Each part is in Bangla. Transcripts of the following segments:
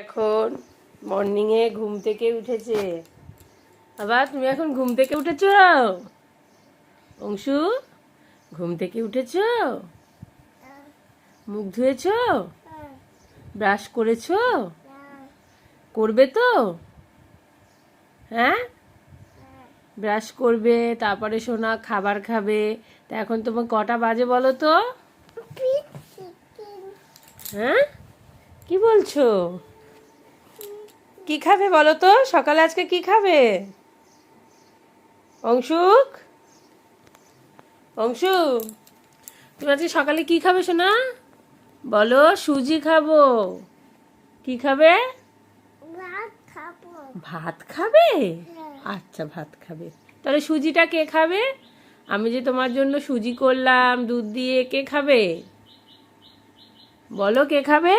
এখন মর্নিংয়ে ঘুম থেকে উঠেছে। আবার তুমি এখন ঘুম থেকে উঠেছ? অংশু ঘুম থেকে উঠেছ? মুখ ধুয়েছ? ব্রাশ করেছ? করবে তো? হ্যাঁ? ব্রাশ করবে তারপরে সোনা খাবার খাবে। তা এখন তোমার কটা বাজে বলো তো? হ্যাঁ? কি বলছো? কি খাবে বলো তো? সকালে আজকে কি খাবে? অংশুক? অংশু তুমি আজকে সকালে কি খাবে সোনা? বলো সুজি খাব। কি খাবে? ভাত খাবে। আচ্ছা ভাত খাবে। তাহলে সুজিটা কে খাবে? আমি যে তোমার জন্য সুজি করলাম দুধ দিয়ে কে খাবে? বলো কে খাবে?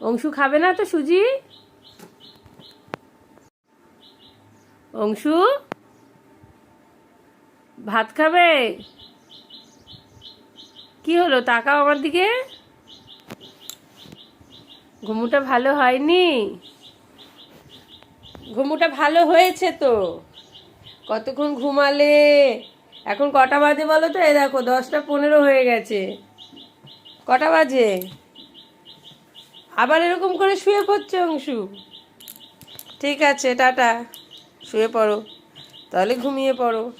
অংশু খাবে না তো, সুজি? অংশু? ভাত খাবে? কি হলো? তাকাও আমার দিকে। ঘুমুটা ভালো হয়নি। ঘুমুটা ভালো হয়েছে তো। কতক্ষণ ঘুমালে? এখন কটা বাজে বলো তো? এই দেখো, দশটা পনেরো হয়ে গেছে। কটা বাজে? আবার এরকম করে শুয়ে পড়ছে অংশু। ঠিক আছে টাটা। শুয়ে পড়ো। তাহলে ঘুমিয়ে পড়ো।